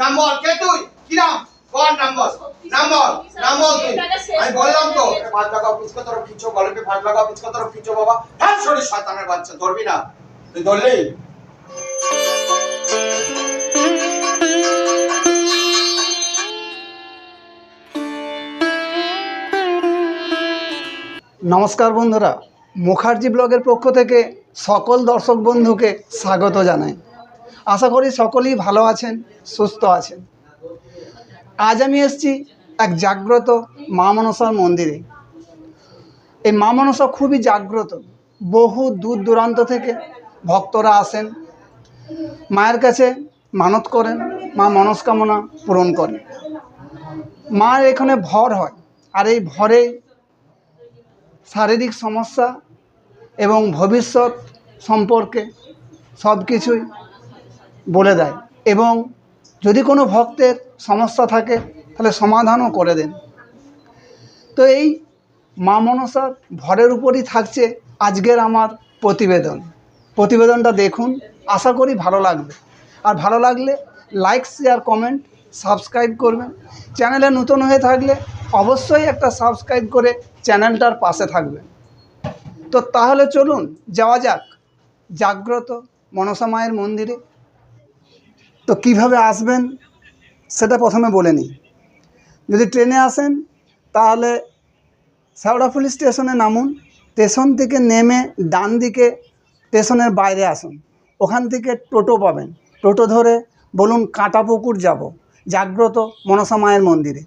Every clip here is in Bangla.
নাম বল কে তুই? কি নাম? বল নাম বল নাম বল নাম বল তুই। আমি বললাম তো ফাট লাগাও পিছকে তোর খিচো গলপে ফাট লাগাও পিছকে তোর খিচো বাবা? হ্যাঁ শরীর শয়তানের বাচ্চা, ধরবি না। তুই ধরলি? নমস্কার বন্ধুরা, মুখার্জি ব্লগের পক্ষ থেকে সকল দর্শক বন্ধুকে স্বাগত জানাই। আশা করি সকলেই ভালো আছেন, সুস্থ আছেন। আজ আমি এসেছি এক জাগ্রত মা মনসার মন্দিরে। এই মা মনসা খুবই জাগ্রত। বহু দূর দূরান্ত থেকে ভক্তরা আসেন, মায়ের কাছে মানত করেন, মা মনস্কামনা পূরণ করেন। মার এখানে ভর হয় আর এই ভরে শারীরিক সমস্যা এবং ভবিষ্যৎ সম্পর্কে সব কিছুই বলে দেয়। এবং যদি কোনো ভক্তের সমস্যা থাকে, তাহলে সমাধানও করে দেন। তো এই মা মনসার ভরের উপরই থাকছে আজকের আমার প্রতিবেদন। প্রতিবেদনটা দেখুন, আশা করি ভালো লাগবে। আর ভালো লাগলে লাইক শেয়ার কমেন্ট সাবস্ক্রাইব করবেন। চ্যানেলে নতুন হয়ে থাকলে অবশ্যই একটা সাবস্ক্রাইব করে চ্যানেলটার পাশে থাকবেন। তো তাহলে চলুন, যাওয়া যাক। জাগ্রত মনসা মায়ের মন্দিরে তো কীভাবে আসবেন সেটা প্রথমে বলে নিই। যদি ট্রেনে আসেন, তাহলে শেওড়াফুলি স্টেশনে নামুন, স্টেশন থেকে নেমে ডান দিকে স্টেশনের বাইরে আসুন। ওখান থেকে টোটো পাবেন। টোটো ধরে বলুন কাঁটাপুকুর যাব, জাগ্রত মনসা মায়ের মন্দিরে।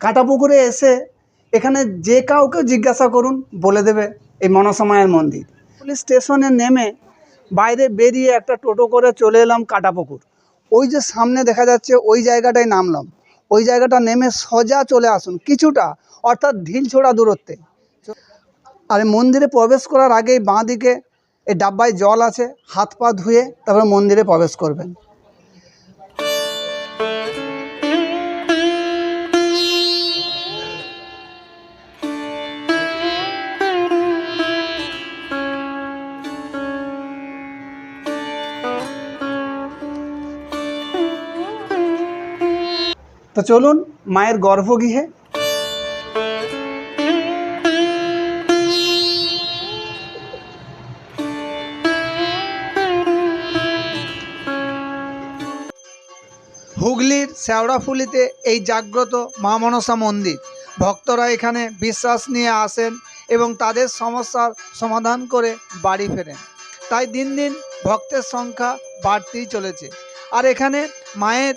কাঁটাপুকুরে এসে এখানে যে কাউকে জিজ্ঞাসা করুন, বলে দেবে এই মনসা মায়ের মন্দির। পুলিশ স্টেশনে নেমে বাইরে বেরিয়ে একটা টোটো করে চলে এলাম কাঁটাপুকুর। ওই যে সামনে দেখা যাচ্ছে ওই জায়গাটায় নামলাম। ওই জায়গাটা নেমে সোজা চলে আসুন, কিছুটা, অর্থাৎ ঢিল ছোড়া দূরত্বে। আর মন্দিরে প্রবেশ করার আগেই বাঁ দিকে এই ডাব্বায় জল আছে, হাত পা ধুয়ে তারপরে মন্দিরে প্রবেশ করবেন। তো চলুন, মায়ের গর্ভগৃহে। হুগলির শেওড়াফুলিতে এই জাগ্রত মা মনসা মন্দির। ভক্তরা এখানে বিশ্বাস নিয়ে আসেন এবং তাদের সমস্যার সমাধান করে বাড়ি ফেরেন। তাই দিন দিন ভক্তের সংখ্যা বাড়তেই চলেছে। আর এখানে মায়ের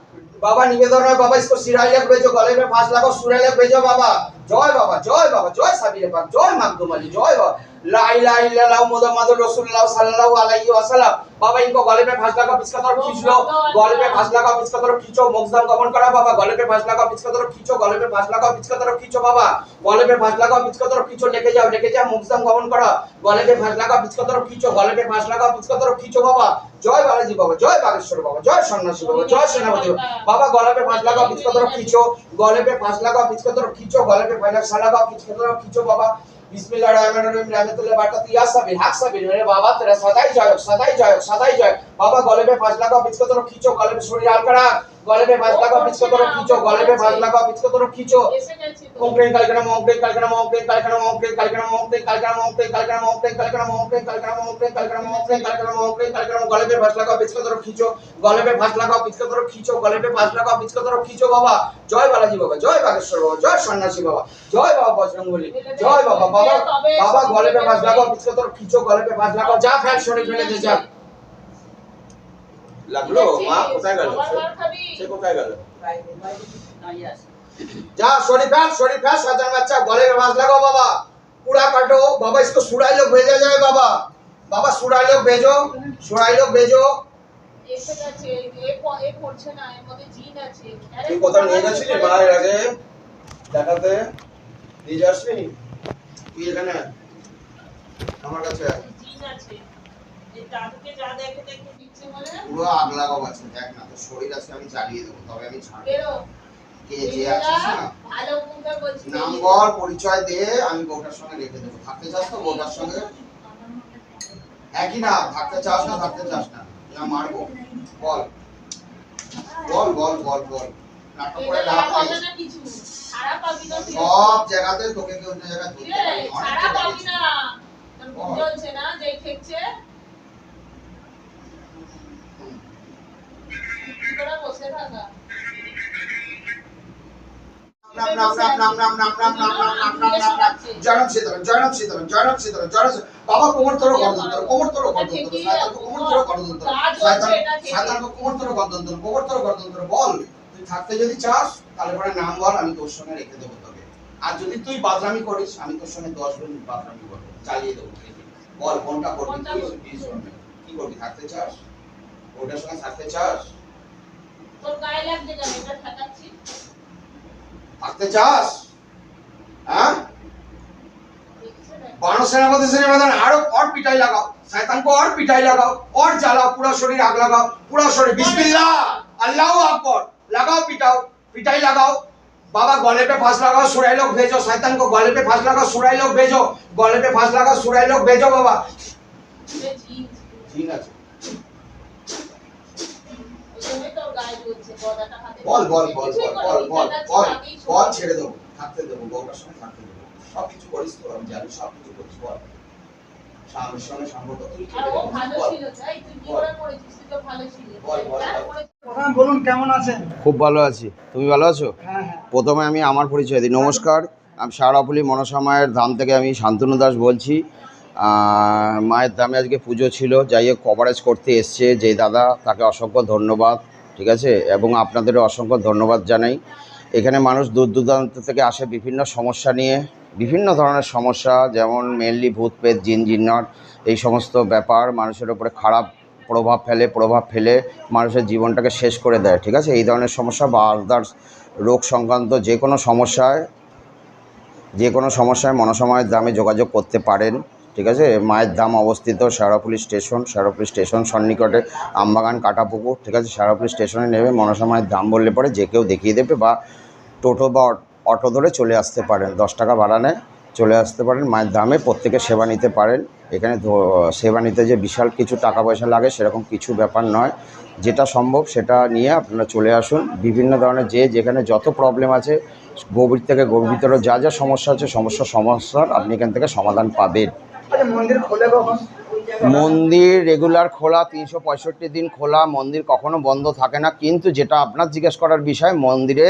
बाबा निवेदन है बाबा इसको सिरालिया भेजो गले में फांस लगाओ सुरालिया भेजो बाबा जय बाबा जय बाबा जय साबिर पाक जय माखदुम अली जय बाबा লা ইলাহা ইল্লাল্লাহ মুহাম্মাদুর রাসূলুল্লাহ সাল্লাল্লাহু আলাইহি ওয়াসাল্লাম বাবা इनको गले में फांस लगा पिचका तरफ खींच लो गले पे फांस लगा पिचका तरफ खींचो मोक्षधाम गमन करा बाबा गले पे फांस लगा पिचका तरफ खींचो गले पे फांस लगा पिचका तरफ खींचो बाबा गले पे फांस लगा पिचका तरफ खींचो लेके जाओ लेके जाओ मोक्षधाम गमन करा गले पे फांस लगा पिचका तरफ खींचो गले पे फांस लगा पिचका तरफ खींचो बाबा জয় বালাজি বাবা জয় বাগেশ্বর বাবা জয় সন্ন্যাসী বাবা জয় সেনাপতি বাবা। বাবা গলে पे फांस लगा पिचका तरफ खींचो गले पे फांस लगा पिचका तरफ खींचो गले पे फांस लगा पिचका तरफ खींचो बाबा বিসমিল্লাহির রহমানির রহিম, রাহমাতুল্লাহ বারকাত ইয়া সাবির সাবির বাবা, তোরা সদাই জয় সদাই জয় সদাই জয় বাবা গলে পাঁচ লাখ কো বিচ খিচো গলে শরীর হালকা গলেবে বাজলাগো পিছক করো কিচো গলেবে বাজলাগো পিছক করো কিচো এসে গেছি কালকে না মকবে কালকে না মকবে কালকে না মকবে কালকে না মকবে কালকে না মকবে কালকে না মকবে কালকে না মকবে কালকে না মকবে পিছক করো কিচো গলেবে বাজলাগো পিছক করো কিচো গলেবে বাজলাগো পিছক করো কিচো বাবা জয় বালাজি বাবা জয় বাগেশ্বর বাবা জয় সন্ন্যাসী বাবা জয় বাবা বজরঙ্গলি জয় বাবা বাবা বাবা গলেবে বাজলাগো পিছক করো কিচো গলেবে বাজলাগো যা ফ্যাল শুনে ফেলে দে যা লাগল? মা কোথায় গেল? সে কোথায় গেল? যা সরি ফ্যাস সরি ফ্যাস সাজান বাচ্চা গলের ভাঁজ লাগো বাবা। पूरा কাটো বাবা इसको सुराई लोग भेजा जाए बाबा बाबा सुराई लोग भेजो सुराई लोग भेजो তুই কোথাও নিয়ে যাচ্ছিলি মায়ের আগে? দেখাতে। নিয়ে যাসনি? তুই এখানে আমার কাছে আছে। পুরো আগ লাগাও আছে দেখ না তোর শরীর আছে আমি জ্বালিয়ে দেবো তবে আমি ছাড়বো। কে যে আছিস না? ভালো মুখে বলছি। নাম বল পরিচয় দে আমি বউটার সঙ্গে রেখে দেবো। থাকতে চাস তো বউটার সঙ্গে? একই না থাকতে চাস না থাকতে চাস না। না মারবো? বল। বল বল বল বল। নাটক করে লাভ নেই। সব জায়গাতে তোকে কেউ জায়গায় ধরতে না। জয়রাম সীতারাম জয়রাম সীতারাম জয়রাম সীতারাম জয়রাম বাবা কোমর তোর কোমর কোমর কোমর কোমর বল তুই থাকতে যদি চাস তাহলে পরে নাম বল আমি তোর সঙ্গে রেখে দেবো তোকে আর যদি তুই বাদরামি করিস আমি তোর সঙ্গে দশ মিনিট বাদরামি করব চালিয়ে দেবো বল কোনটা করবি। কি করবি থাকতে চাস ওটার সঙ্গে থাকতে চাস তোর গায়ে লাগবে না এটা ঠেকাচ্ছি। থাকতে চাস? হ্যাঁ? লাগাও। শয়তানকে অর পিটাই লাগাও। অর জ্বালাও পুরো লাগাও। পুরো শরীর বিসমিল্লাহ! আল্লাহু আকবার! লাগাও পিটাও। পিটাই লাগাও। বাবা ঠিক আছে। বল বল বল বল বল বল বল বল ছেড়ে দেবো থাকতে দেবো বউটার সঙ্গে থাকতে দেবো। সব কিছু করিস তো আমি জানি সব কিছু করিস বল। স্বামীর সঙ্গে সম্পর্ক তুই আর ও ভালো বল। ছিল তাই তুই কি করে করেছিস তুই তো ভালো ছিলি। বল, বল, বল। করেছিস। প্রথমে বলুন কেমন আছেন? খুব ভালো আছি। তুমি ভালো আছো? হ্যাঁ হ্যাঁ। প্রথমে আমি আমার পরিচয় দিই। নমস্কার আমি সারাপুলি মনসা মায়ের ধাম থেকে আমি শান্তনু দাস বলছি। মায়ের ধামে আজকে পুজো ছিল। যাই হোক কভারেজ করতে এসছে। যে দাদা তাকে অসংখ্য ধন্যবাদ। ঠিক আছে? এবং আপনাদেরও অসংখ্য ধন্যবাদ জানাই। এখানে মানুষ দূর দূরান্ত থেকে আসে বিভিন্ন সমস্যা নিয়ে, বিভিন্ন ধরনের সমস্যা, যেমন মেনলি ভূত পেত জিন জিন্নার এই সমস্ত ব্যাপার মানুষের ওপরে খারাপ প্রভাব ফেলে প্রভাব ফেলে মানুষের জীবনটাকে শেষ করে দেয়, ঠিক আছে? এই ধরনের সমস্যা বা আদার্স রোগ সংক্রান্ত যে কোনো সমস্যায়, যে কোনো সমস্যায় মনসময়ের দামে যোগাযোগ করতে পারেন। ঠিক আছে? মায়ের দাম অবস্থিত শেরাপুলি স্টেশন। শেরাপুলি স্টেশন সন্নিকটে আমবাগান, কাটাপুকুর, ঠিক আছে? শেরাপুলি স্টেশনে নেবে মনসা মায়ের দাম বললে পরে যে কেউ দেখিয়ে দেবে বা টোটো বা অট- ধরে চলে আসতে পারেন। দশ টাকা ভাড়া নেয়, চলে আসতে পারেন। মায়ের দামে প্রত্যেকে সেবা নিতে পারেন। এখানে সেবা নিতে যে বিশাল কিছু টাকা পয়সা লাগে সেরকম কিছু ব্যাপার নয়। যেটা সম্ভব সেটা নিয়ে আপনারা চলে আসুন। বিভিন্ন ধরনের যে যেখানে যত প্রবলেম আছে, গভীর থেকে গভীরতর যা যা সমস্যা আছে, সমস্যা সমস্যার আপনি এখান থেকে সমাধান পাবেন। মন্দির খোলে কখন? মন্দির রেগুলার খোলা তিনশো পঁয়ষট্টি দিন খোলা মন্দির কখনো বন্ধ থাকে না। কিন্তু যেটা আপনার জিজ্ঞেস করার বিষয় মন্দিরে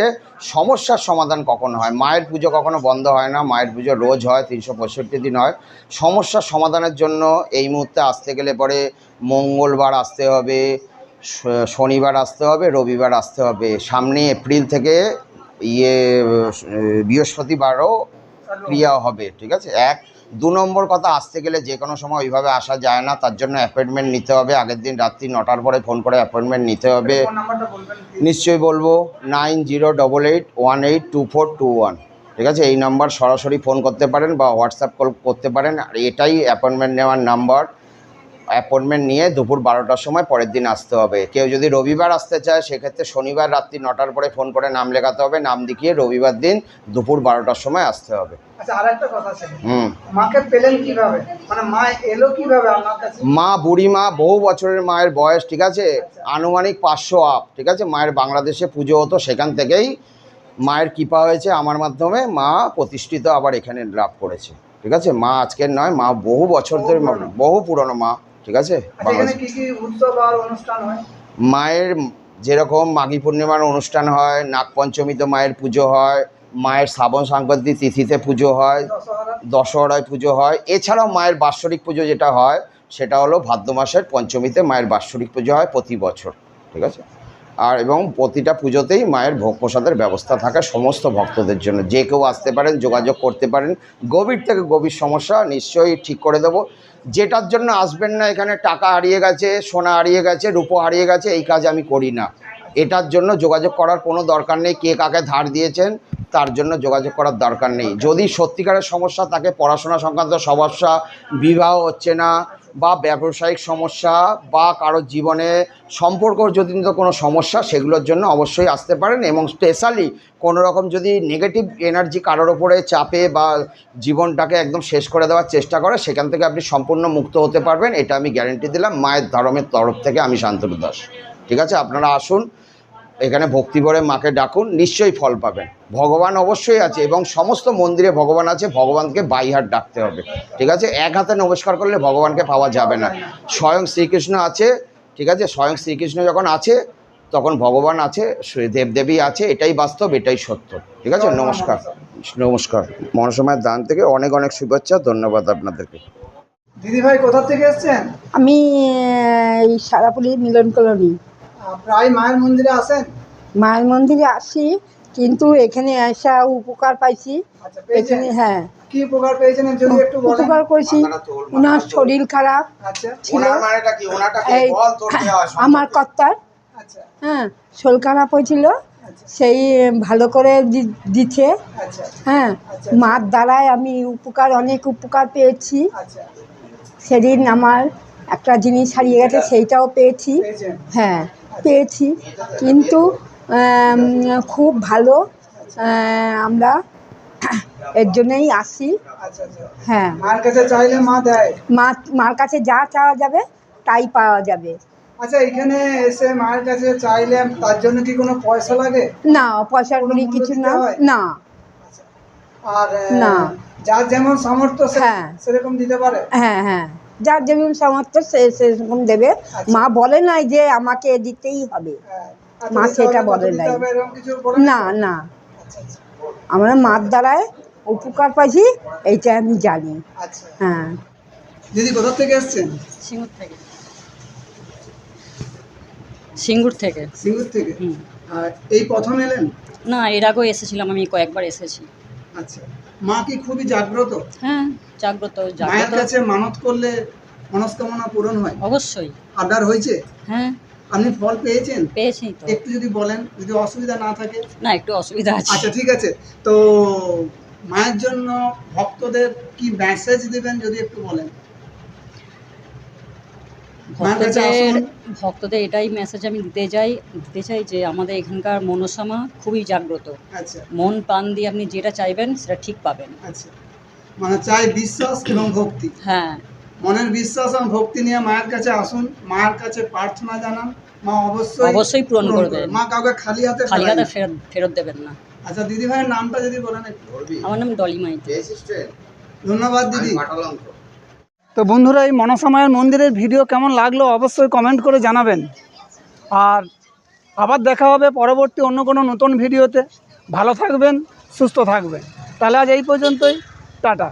সমস্যার সমাধান কখন হয়? মায়ের পুজো কখনো বন্ধ হয় না মায়ের পুজো রোজ হয় তিনশো পঁয়ষট্টি দিন হয়। সমস্যার সমাধানের জন্য এই মুহূর্তে আসতে গেলে পরে মঙ্গলবার আসতে হবে শনিবার আসতে হবে রবিবার আসতে হবে। সামনে এপ্রিল থেকে ইয়ে বৃহস্পতিবারও ক্রিয়া হবে ঠিক আছে? এক দু নম্বর কথা আসতে গেলে যে কোনো সময় ওইভাবে আসা যায় না তার জন্য অ্যাপয়েন্টমেন্ট নিতে হবে। আগের দিন রাত্রি নটার পরে ফোন করে অ্যাপয়েন্টমেন্ট নিতে হবে? নিশ্চয়ই বলব nine zero double eight one eight two four two one. ঠিক আছে? এই নাম্বার সরাসরি ফোন করতে পারেন বা হোয়াটসঅ্যাপ কল করতে পারেন। আর এটাই অ্যাপয়েন্টমেন্ট নেওয়ার নাম্বার। অ্যাপয়েন্টমেন্ট নিয়ে দুপুর বারোটার সময় পরের দিন আসতে হবে। কেউ যদি রবিবার আসতে চায় সেক্ষেত্রে শনিবার রাত্রি নটার পরে ফোন করে নাম লেখাতে হবে নাম দেখিয়ে রবিবার দিন দুপুর বারোটার সময় আসতে হবে। আচ্ছা মানে মা বুড়ি মা বহু বছরের মায়ের বয়স ঠিক আছে? আনুমানিক পাঁচশো আপ ঠিক আছে? মায়ের বাংলাদেশে পুজো হতো সেখান থেকেই মায়ের কৃপা হয়েছে আমার মাধ্যমে। মা প্রতিষ্ঠিত আবার এখানে লাভ করেছে ঠিক আছে? মা আজকের নয় মা বহু বছর ধরে বহু পুরনো মা। ঠিক আছে? আচ্ছা মায়ের যেরকম মাঘী পূর্ণিমার অনুষ্ঠান হয় নাগপঞ্চমীতে মায়ের পুজো হয় মায়ের শ্রাবণ সংক্রান্তি তিথিতে পুজো হয় দশহরায় পুজো হয়। এছাড়াও মায়ের বাৎসরিক পুজো যেটা হয় সেটা হলো ভাদ্র মাসের পঞ্চমীতে মায়ের বাৎসরিক পুজো হয় প্রতি বছর ঠিক আছে? আর এবং প্রতিটা পুজোতেই মায়ের ভোগ প্রসাদের ব্যবস্থা থাকে সমস্ত ভক্তদের জন্য। যে কেউ আসতে পারেন, যোগাযোগ করতে পারেন, গভীর থেকে গভীর সমস্যা নিশ্চয়ই ঠিক করে দেবো। যেটার জন্য আসবেন না, এখানে টাকা হারিয়ে গেছে, সোনা হারিয়ে গেছে, রূপো হারিয়ে গেছে, এই কাজ আমি করি না। এটার জন্য যোগাযোগ করার কোনো দরকার নেই, কে কাকে ধার দিয়েছেন, তার জন্য যোগাযোগ করার দরকার নেই। যদি সত্যিকারের সমস্যা তাকে পড়াশোনা সংক্রান্ত সমস্যা, বিবাহ হচ্ছে না বা ব্যবসায়িক সমস্যা বা কারোর জীবনে সম্পর্ক জনিত কোনো সমস্যা, সেগুলোর জন্য অবশ্যই আসতে পারেন এবং স্পেশালি কোনো রকম যদি নেগেটিভ এনার্জি কারোর ওপরে চাপে বা জীবনটাকে একদম শেষ করে দেওয়ার চেষ্টা করে, সেখান থেকে আপনি সম্পূর্ণ মুক্ত হতে পারবেন, এটা আমি গ্যারেন্টি দিলাম, মায়ের ধর্মের তরফ থেকে আমি শান্তনু দাস। ঠিক আছে? আপনারা আসুন এখানে ভক্তি ভরে মাকে ডাকুন নিশ্চয়ই ফল পাবেন। ভগবান অবশ্যই আছে এবং সমস্ত মন্দিরে ভগবান আছে ভগবানকে বাইহাট ডাকতে হবে। ঠিক আছে? এক হাতে নমস্কার করলে ভগবানকে পাওয়া যাবে না। স্বয়ং শ্রীকৃষ্ণ আছে ঠিক আছে? স্বয়ং শ্রীকৃষ্ণ যখন আছে তখন ভগবান আছে শ্রী দেবদেবী আছে এটাই বাস্তব এটাই সত্য। ঠিক আছে? নমস্কার। নমস্কার। মনসময়ের দান থেকে অনেক অনেক শুভেচ্ছা ধন্যবাদ আপনাদেরকে। দিদিভাই কোথা থেকে এসছেন? আমি এই সারাপুলি মিলন কলোনি। প্রায় মায়ের মন্দিরে আসেন? মায়ের মন্দিরে আসি কিন্তু এখানে আসা উপকার পাইছি। আচ্ছা এখানে হ্যাঁ। কি উপকার পেয়েছেন? যদি একটু বলেন। উপকার করেছি ওনার শরীর খারাপ। আচ্ছা। ছিল। আমার কর্তার। আচ্ছা। হ্যাঁ শরীর খারাপ হয়েছিল। আচ্ছা। সেই ভালো করে দিচ্ছে আচ্ছা। হ্যাঁ মার দ্বারায় আমি উপকার অনেক উপকার পেয়েছি। আচ্ছা। সেদিন আমার একটা জিনিস হারিয়ে গেছে সেইটাও পেয়েছি। হ্যাঁ পেয়েছি। কিন্তু খুব ভালো আমরা এর জন্যই আসি। আচ্ছা আচ্ছা। হ্যাঁ। মায়ের কাছে চাইলে মা দেয়। মা মার কাছে যা চাওয়া যাবে তাই পাওয়া যাবে। আচ্ছা এখানে এসে মায়ের কাছে চাইলে তার জন্য কি কোনো পয়সা লাগে? না পয়সার কোনো কিছু না? না। আর না। যার যেমন সামর্থ্য হ্যাঁ। সেরকম দিতে পারে? হ্যাঁ হ্যাঁ। যার যেমন সামর্থ্য সে সেরকম দেবে। আচ্ছা। মা বলে নাই যে আমাকে দিতেই হবে। হ্যাঁ। মা সেটা বলে নাই। না না। আচ্ছা আচ্ছা। আমরা মার দ্বারায় উপকার পাইছি এইটা আমি জানি। আচ্ছা। হ্যাঁ। দিদি কোথা থেকে এসছেন সিঙ্গুর থেকে। সিঙ্গুর থেকে। সিঙ্গুর থেকে? হুম। আর এই প্রথম এলেন? না এর আগেও এসেছিলাম আমি কয়েকবার এসেছি। আচ্ছা। মা কি খুবই জাগ্রত? হ্যাঁ জাগ্রত মায়ের কাছে মানত করলে মনস্কামনা পূরণ হয়? অবশ্যই। আড্ডার হয়েছে? হ্যাঁ। আপনি ফল পেয়েছেন? পেয়েছি তো। একটু যদি বলেন যদি অসুবিধা না থাকে। না একটু অসুবিধা আছে। আচ্ছা ঠিক আছে। তো মায়ের জন্য ভক্তদের কি মেসেজ দিবেন যদি একটু বলেন? ভক্তদের ভক্তদের এটাই মেসেজ আমি দিতে চাই দিতে চাই যে আমাদের এখানকার মনসামা খুবই জাগ্রত। আচ্ছা। মন প্রাণ দিয়ে আপনি যেটা চাইবেন সেটা ঠিক পাবেন। আচ্ছা। মানে চাই বিশ্বাস এবং ভক্তি। হ্যাঁ। মনের বিশ্বাস এবং ভক্তি নিয়ে মায়ের কাছে আসুন মায়ের কাছে প্রার্থনা জানান মা অবশ্যই অবশ্যই পূরণ করবে। মা কাউকে খালি হাতে খালি হাতে ফেরত ফেরত দেবেন না। আচ্ছা দিদি ভাইয়ের নামটা যদি বলেন একটু। আমার নাম ডলি মাইতি ধন্যবাদ দিদি। তো বন্ধুরা, এই মনসামায়ের মন্দিরের ভিডিও কেমন লাগল অবশ্যই কমেন্ট করে জানাবেন। আর আবার দেখা হবে পরবর্তী অন্য কোনো নতুন ভিডিওতে। ভালো থাকবেন, সুস্থ থাকবেন। তাহলে আজ এই পর্যন্তই। টাটা।